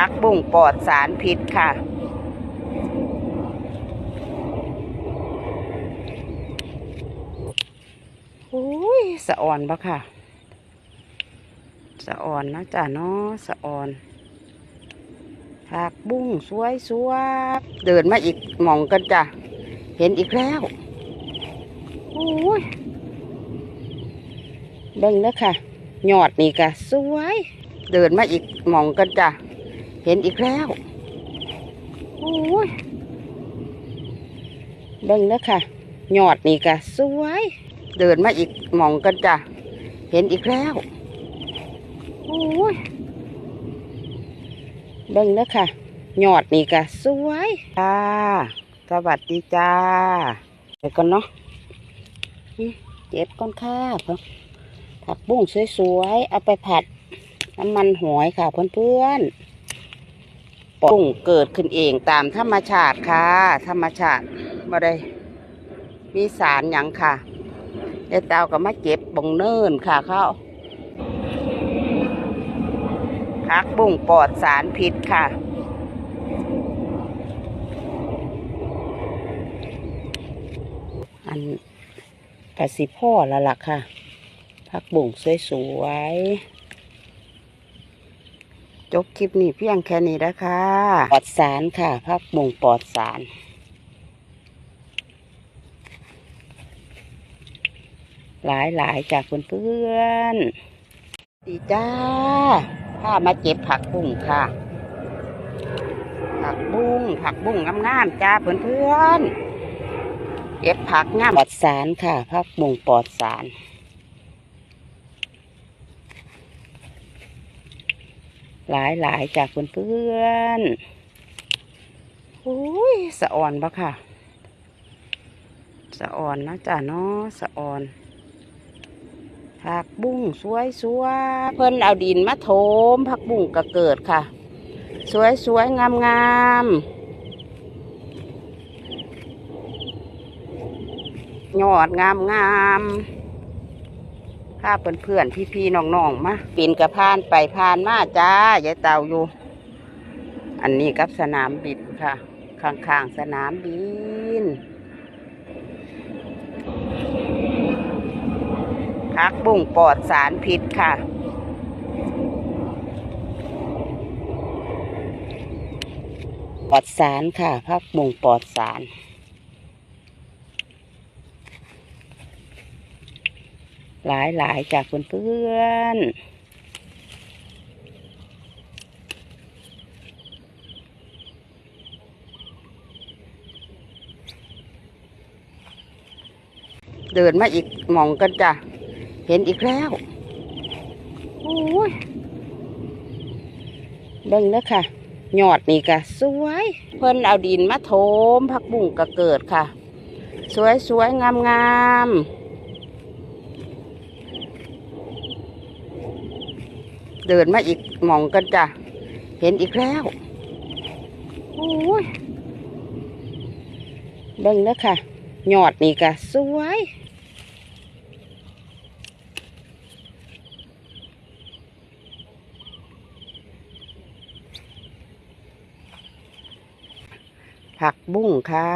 พักบุ้งปลอดสารพิษค่ะ อุ้ยสะอ่อนปะค่ะ สะอ่อนนะจ๊ะเนาะสะอ่อนผักบุ้งสวยสวยเดินมาอีกหมองกันจ้ะ เห็นอีกแล้วอุ้ยเบิ่งแล้วค่ะยอดนี่กะสวย เดินมาอีกหมองกันจ้ะ เห็นอีกแล้ว โอ้ยเบิ่งแล้วค่ะยอดนี่กะสวย เดินมาอีกมองกันจ้ะ เห็นอีกแล้ว โอ้ยเบิ่งแล้วค่ะยอดนี่กะสวยจ้าสวัสดีจ้าเดี๋ยวก่อนเนาะเจ็บก้อนข้าเพื่อผักบุ้งสวยๆ เอาไปผัดน้ำมันหอยค่ะเพื่อนๆ ปุ้งเกิดขึ้นเองตามธรรมชาติค่ะ ธรรมชาติบ่ได้มีสารหยังค่ะเดี๋ยวเตาก็มาเก็บบงเนินค่ะเขาพักบุ้งปลอดสารพิษค่ะ อันกสิพ่อล้วล่ะค่ะ พักบุ้งสวยๆ จบคลิปนี้เพียงแค่นี้นะคะปลอดสารค่ะพักบุ้งปลอดสารหลายหลายๆจากเพื่อนๆดีจ้าพามาเก็บผักบุ้งค่ะ ผักบุ้งผักบุ้งงามๆจ้าเพื่อนๆเก็บผักงามปลอดสารค่ะผักบุ้งปลอดสาร หลายหลายๆจากเพื่อนๆอุ้ยสะอ่อนปะค่ะ สะอ่อนนะจ้าเนาะสะอ่อนผักบุ้งสวยสวยๆเพิ่นเอาดินมาโถมผักบุ้งก็เกิดค่ะ สวยสวยงามงามยอดงามงามาเพื่อนเพื่อนพี่พี่ๆน้องๆมาปีนกระพานไปพานมาจ้ายายเต่าอยู่ อันนี้กับสนามบินค่ะข้างๆสนามบินพักบุ้งปลอดสารพิษค่ะปลอดสารค่ะพักบุ้งปลอดสาร หลายหลายๆจากเพื่อนๆเดินมาอีกหมองกันจ้ะ เห็นอีกแล้ว โอ้ยเบิ่งแล้วค่ะ หยอดนี่กะสวย เพิ่นเอาดินมาโถม ผักบุ้งก็เกิดค่ะ สวยสวยงามงาม เดินมาอีกมองกันจ้ะ เห็นอีกแล้ว โอ้ยเบิ่งแล้วค่ะยอดนี่กะสวย ผักบุ้งค่ะ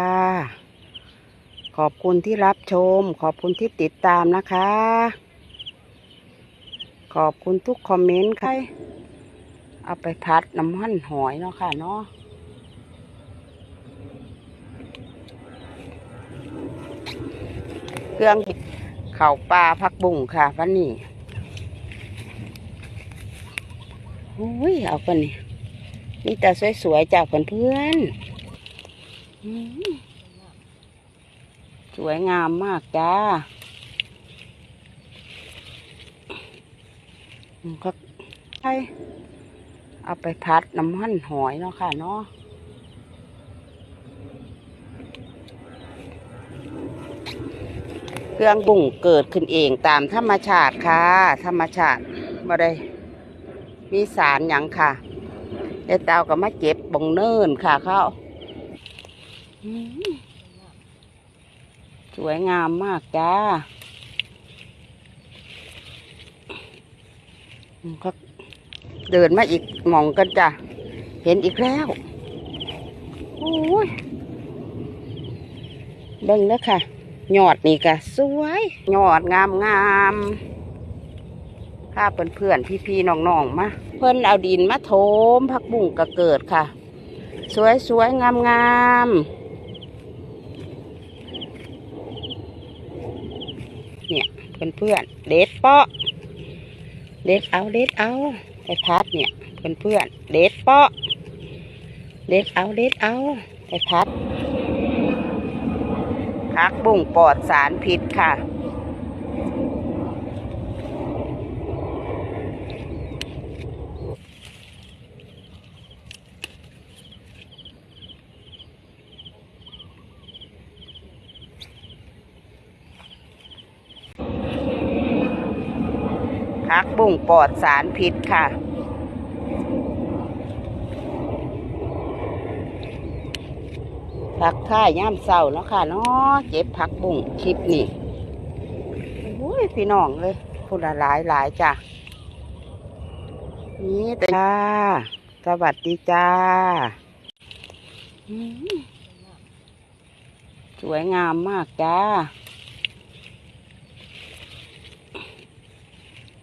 ขอบคุณที่รับชม ขอบคุณที่ติดตามนะคะ ขอบคุณทุกคอมเมนต์ค่ะ เอาไปพัดน้ำมันหอยเนาะค่ะเนาะเครื่องเข่าปลาผักบุ้งค่ะวันนี้อุ้ยเอากันนี่นี่แต่สวยๆจากเพื่อนๆสวยงามมากจ้า อืมก็ใช่เอาไปพัดน้ำมันหอยเนาะค่ะเนาะเครื่องบุ้งเกิดขึ้นเองตามธรรมชาติค่ะ ธรรมชาติบ่ได้มีสารหยังค่ะเดี๋ยวเตาก็มาเก็บบงเนินค่ะเขาสวยงามมากจ้าอืม ก็เดินมาอีกมองกันจ้ะ เห็นอีกแล้ว โอ้ยเบิ่งเด้อค่ะ ยอดนี่ก็สวย ยอดงามงามข้าเพื่อนเพื่อนพี่พี่ๆน้องมา เพิ่อนเอาดินมาโถมผักบุ้งก็เกิดค่ะ สวยสวยงามงามเนี่ยเพื่อนเพื่อนเด็ดเปาะ เด็ดเอาเด็ดเอาไปพัดเนี่ยเพื่อนเพื่อนเด็ดเปาะเด็ดเอาเด็ดเอาไปพัดพักบุ้งปลอดสารพิษค่ะ ผักบุ้งปลอดสารพิษค่ะ ผักท่ายย่ามเศร้าเนาะค่ะเนาะเจ็บผักบุ้งคลิปนี่โอ้ยพี่น้องเลยพูดละหลายหลายจ้ะนี่จ้าสวัสดีจ้า สวยงามมากจ้า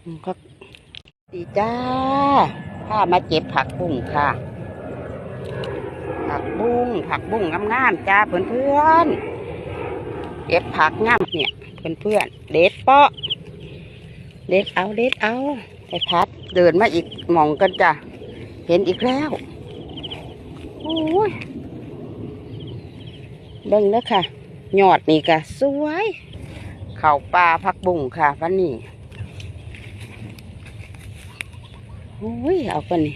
อืมก็ ดีจ้าข้ามาเจ็บผักบุ้งค่ะ ผักบุ้งผักบุ้งงามๆจ้าเพื่อนเพื่อนๆเก็บผักงามเนี่ยเพื่อนเพื่อนๆเด็ดเปาะเด็ดเอาเด็ดเอาไปพัดเดินมาอีกมองกันจ้ะเห็นอีกแล้วโอ้ยเบิ่งแล้วค่ะยอดนี่ก็สวย เข่าปลาผักบุ้งค่ะวันนี้ โอ้ยเอากันนี่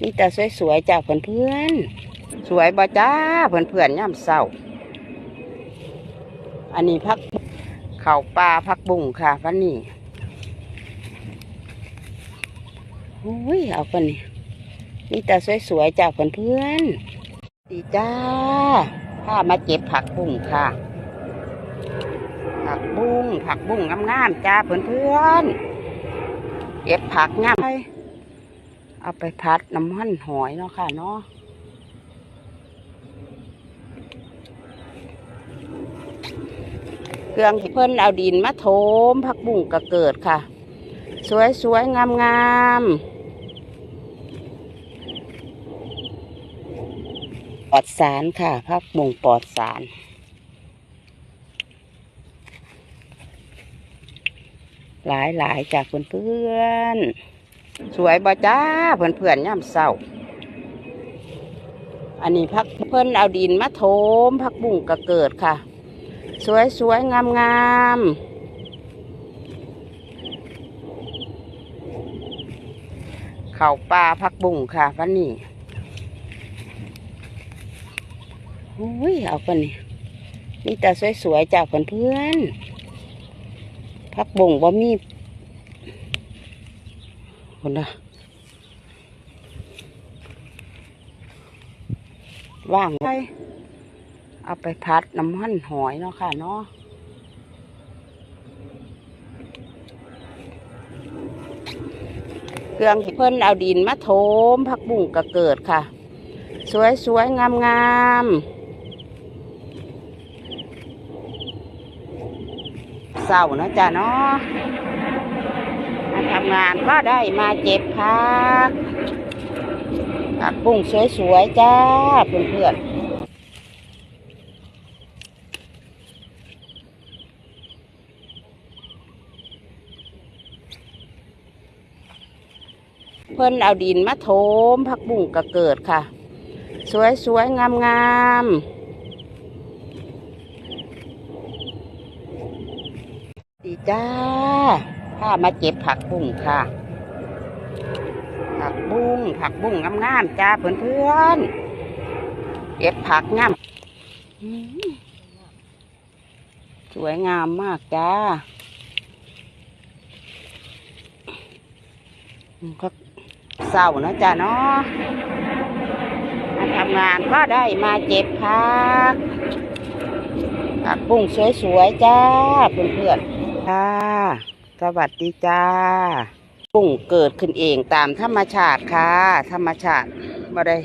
นี่แต่สวยๆจ้าเพื่อนเพื่อนๆสวยบ่จ้าเพื่อนเพื่อนๆย่ำเศร้า อันนี้พักเข่าปลาพักบุ้งค่ะวันนี้โอ้ยเอากันนี่นี่แต่สวยๆจ้าเพื่อนเพื่อนๆดีจ้าข้ามาเก็บผักบุ้งค่ะ ผักบุ้งผักบุ้งงามๆจ้าเพื่อนเพื่อนๆเก็บผักงามไป เอาไปพัดน้ำมันหอยเนาะค่ะเนาะเครื่องที่เพิ่นเอาดินมาโถมผักบุ้งก็เกิดค่ะ สวยสวยงามงามปลอดสารค่ะผักบุ้งปลอดสารหลายหลายจากเพื่อนเพื่อนๆ สวยบ่จ้าเพื่อนเพื่อนๆย่ำเศร้า อันนี้พักเพิ่อนเอาดินมาโถมผักบุ้งก็เกิดค่ะ สวยสวยงามงามเข่าปลาพักบุ่งค่ะวันนี้โอ้ยเอากันนี่นี่แต่สวยๆจากเพื่อนๆพักบุ่งว่ามี คนละว่างไว้เอาไปพัดน้ำมันหอยเนาะค่ะเนาะเครื่องเพิ่นเอาดินมาโถมผักบุ้งก็เกิดค่ะ สวยสวยงามงามๆเศร้าเนาะจ้ะเนาะ ทำงานก็ได้มาเจ็บพักผักบุ้งสวยๆจ้าเพื่อนๆเพิ่นเอาดินมาโถมผักบุ้งก็เกิดค่ะ สวยสวยงามงามๆดีจ้า ข้ามาเก็บผักบุ้งค่ะ ผักบุ้งผักบุ้งงามๆจ้าเพื่อนเพื่อนๆเก็บผักงามสวยงามมากจ้าก็เศร้านะจ้ะเนาะมาทำงานก็ได้มาเจ็บพักผักบุ้งสวยๆจ้าเพื่อนๆจ้า สวัสดีจ้ากุ้งเกิดขึ้นเองตามธรรมชาติค่ะ ธรรมชาติมาได้